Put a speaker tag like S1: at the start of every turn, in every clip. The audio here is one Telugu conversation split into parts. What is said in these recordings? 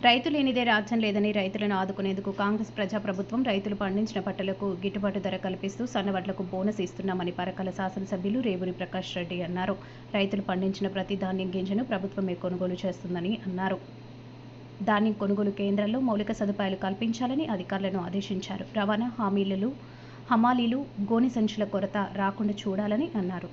S1: రైతు లేనిదే రాజ్యం లేదని రైతులను ఆదుకునేందుకు కాంగ్రెస్ ప్రజాప్రభుత్వం రైతులు పండించిన పంటలకు గిట్టుబాటు ధర కల్పిస్తూ సన్నవడ్లకు బోనస్ ఇస్తున్నామని పరకాల శాసనసభ్యులు రేవూరి ప్రకాష్ రెడ్డి అన్నారు. రైతులు పండించిన ప్రతి ధాన్యం గింజను ప్రభుత్వమే కొనుగోలు చేస్తుందని అన్నారు. ధాన్యం కొనుగోలు కేంద్రాల్లో మౌలిక సదుపాయాలు కల్పించాలని అధికారులను ఆదేశించారు. రవాణా హామీలు హమాలీలు గోనె సంచుల కొరత రాకుండా చూడాలని అన్నారు.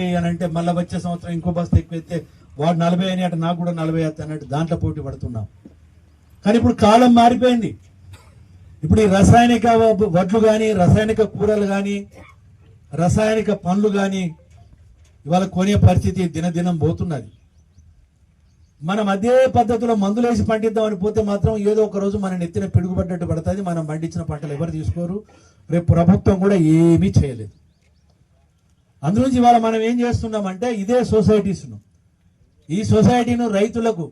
S2: అని అంటే మళ్ళీ వచ్చే సంవత్సరం ఇంకో బస్తా ఎక్కువైతే వాడు నలభై అని అంటే నాకు కూడా నలభై అవుతాయి అన్నట్టు దాంట్లో పోటీ పడుతున్నాం. కానీ ఇప్పుడు కాలం మారిపోయింది. ఇప్పుడు ఈ రసాయనిక వడ్లు కానీ రసాయనిక కూరలు కానీ రసాయనిక పండ్లు కానీ ఇవాళ కొనే పరిస్థితి దినదినం పోతున్నది. మనం అదే పద్ధతిలో మందులేసి పండిద్దామని పోతే మాత్రం ఏదో ఒక రోజు మన నెత్తిన పిడుగుపడ్డట్టు పడుతుంది. మనం పండించిన పంటలు ఎవరు తీసుకోరు. రేపు ప్రభుత్వం కూడా ఏమీ చేయలేదు. అందులోంచి ఇవాళ మనం ఏం చేస్తున్నామంటే ఇదే సొసైటీస్ను. ఈ సొసైటీను రైతులకు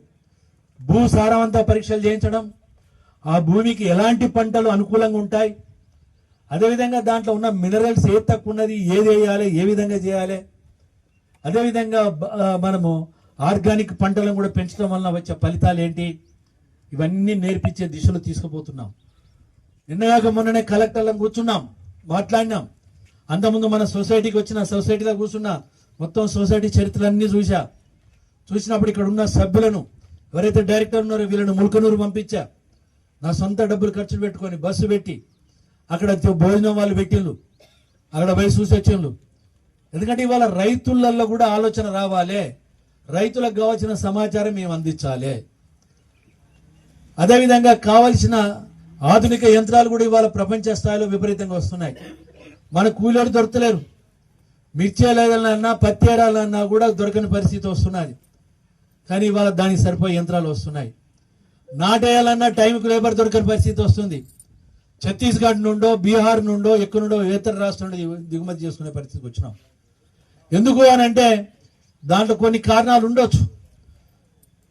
S2: భూ సారవంత పరీక్షలు చేయించడం ఆ భూమికి ఎలాంటి పంటలు అనుకూలంగా ఉంటాయి అదేవిధంగా దాంట్లో ఉన్న మినరల్స్ ఏ తక్కువ ఉన్నది ఏది వేయాలి ఏ విధంగా చేయాలి అదేవిధంగా మనము ఆర్గానిక్ పంటలను కూడా పెంచడం వలన వచ్చే ఫలితాలు ఏంటి ఇవన్నీ నేర్పించే దిశలో తీసుకుపోతున్నాం. నిన్నగాక మొన్ననే కలెక్టర్లను కూర్చున్నాం మాట్లాడినాం. అంతకుముందు మన సొసైటీకి వచ్చిన సొసైటీలో కూర్చున్నా మొత్తం సొసైటీ చరిత్రలన్నీ చూసా చూసినప్పుడు ఇక్కడ ఉన్న సభ్యులను ఎవరైతే డైరెక్టర్ ఉన్నారో వీళ్ళని ముల్కనూరు పంపించా. నా సొంత డబ్బులు ఖర్చు పెట్టుకొని బస్సు పెట్టి అక్కడ భోజనం వాళ్ళు పెట్టిండ్రు. అక్కడ పోయి చూసి వచ్చిండ్రు. ఎందుకంటే ఇవాళ రైతులలో కూడా ఆలోచన రావాలి. రైతులకు కావాల్సిన సమాచారం మేము అందించాలి. అదేవిధంగా కావలసిన ఆధునిక యంత్రాలు కూడా ఇవాళ ప్రపంచ స్థాయిలో విపరీతంగా వస్తున్నాయి. మన కూలీలు దొరకలేరు. మిర్చి లేదన్నా పత్తి వేయాలన్నా కూడా దొరకని పరిస్థితి వస్తున్నది. కానీ ఇవాళ దానికి సరిపోయే యంత్రాలు వస్తున్నాయి. నాటేయాలన్నా టైంకి లేబర్ దొరకని పరిస్థితి వస్తుంది. ఛత్తీస్గఢ్ నుండో బీహార్ నుండో ఎక్కడి నుండో ఇతర రాష్ట్రం నుండి దిగుమతి చేసుకునే పరిస్థితికి వచ్చినాం. ఎందుకు అని అంటే దాంట్లో కొన్ని కారణాలు ఉండొచ్చు.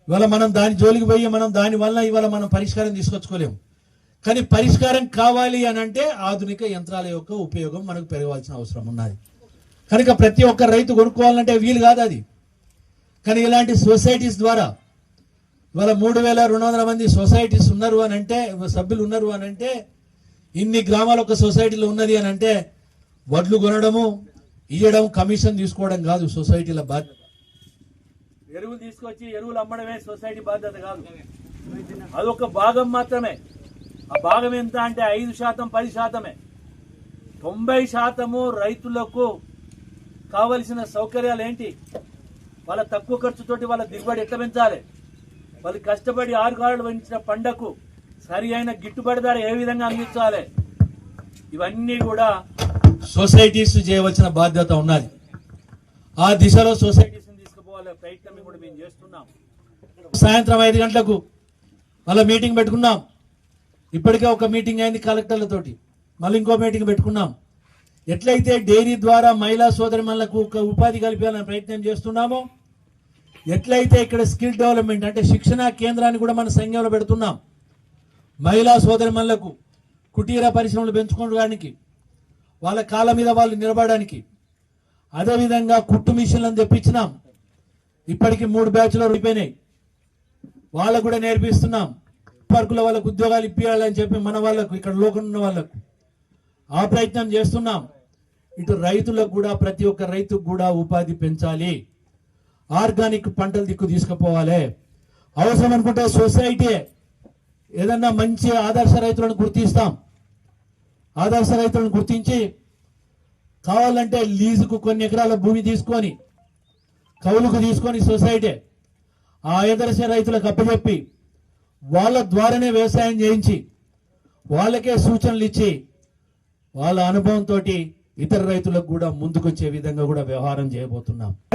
S2: ఇవాళ మనం దాని జోలికి పోయి మనం దానివల్ల ఇవాళ మనం పరిష్కారం తీసుకొచ్చుకోలేము. కానీ పరిష్కారం కావాలి అని అంటే ఆధునిక యంత్రాల యొక్క ఉపయోగం మనకు పెరగవలసిన అవసరం ఉన్నది. కనుక ప్రతి ఒక్క రైతు కొనుక్కోవాలంటే వీలు కాదు అది. కానీ ఇలాంటి సొసైటీస్ ద్వారా ఇవాళ మూడు వేల రెండు వందల మంది సొసైటీస్ ఉన్నారు అని అంటే సభ్యులు ఉన్నారు అని అంటే ఇన్ని గ్రామాలు ఒక సొసైటీలో ఉన్నది అని అంటే వడ్లు కొనడము ఇయ్యడం కమిషన్ తీసుకోవడం కాదు సొసైటీల బాధ్యత. ఎరువులు తీసుకొచ్చి ఎరువులు అమ్మడమే సొసైటీ బాధ్యత కాదు. అదొక భాగం మాత్రమే. ఆ భాగం ఎంత అంటే ఐదు శాతం పది శాతమే. తొంభై శాతము రైతులకు కావలసిన సౌకర్యాలు ఏంటి వాళ్ళ తక్కువ ఖర్చుతోటి వాళ్ళ దిగుబడి ఎట్లా పెంచాలి? వాళ్ళు కష్టపడి ఆరు కాళ్ళు పంటకు సరి అయిన గిట్టుబడి ధర ఏ విధంగా అందించాలి? ఇవన్నీ కూడా సొసైటీస్ చేయవలసిన బాధ్యత ఉన్నది. ఆ దిశలో సొసైటీస్ తీసుకుపోవాలే ప్రయత్నం కూడా మేము చేస్తున్నాం. సాయంత్రం ఐదు గంటలకు మళ్ళీ మీటింగ్ పెట్టుకున్నాం. ఇప్పటికే ఒక మీటింగ్ అయింది కలెక్టర్లతోటి మళ్ళీ ఇంకో మీటింగ్ పెట్టుకున్నాం. ఎట్లయితే డైరీ ద్వారా మహిళా సోదరిమణులకు ఒక ఉపాధి కల్పించాలని ప్రయత్నం చేస్తున్నామో ఎట్లయితే ఇక్కడ స్కిల్ డెవలప్మెంట్ అంటే శిక్షణా కేంద్రాన్ని కూడా మన సంఘంలో పెడుతున్నాం. మహిళా సోదరిమణులకు కుటీర పరిశ్రమలు పెంచుకోవడానికి వాళ్ళ కాళ్ళ మీద వాళ్ళు నిలబడడానికి అదేవిధంగా కుట్టు మిషన్లను తెప్పించినాం. ఇప్పటికి మూడు బ్యాచ్లు అయిపోయినాయి. వాళ్ళకు కూడా నేర్పిస్తున్నాం. పార్కుల వాళ్ళకు ఉద్యోగాలు ఇప్పించాలని చెప్పి మన వాళ్ళకు ఇక్కడ లోకం ఉన్న వాళ్ళకు ఆ ప్రయత్నం చేస్తున్నాం. ఇటు రైతులకు కూడా ప్రతి ఒక్క రైతుకు కూడా ఉపాధి పెంచాలి. ఆర్గానిక్ పంటలు దిక్కు తీసుకుపోవాలి. అవసరం అనుకుంటే సొసైటీ ఏదన్నా మంచి ఆదర్శ రైతులను గుర్తిస్తాం. ఆదర్శ రైతులను గుర్తించి కావాలంటే లీజుకు కొన్ని ఎకరాల భూమి తీసుకొని కౌలుకు తీసుకొని సొసైటీ ఆ ఆదర్శ రైతులకు అప్పచెప్పి వాళ్ళ ద్వారానే వ్యవసాయం చేయించి వాళ్ళకే సూచనలు ఇచ్చి వాళ్ళ అనుభవంతో ఇతర రైతులకు కూడా ముందుకొచ్చే విధంగా కూడా వ్యవహారం చేయబోతున్నాం.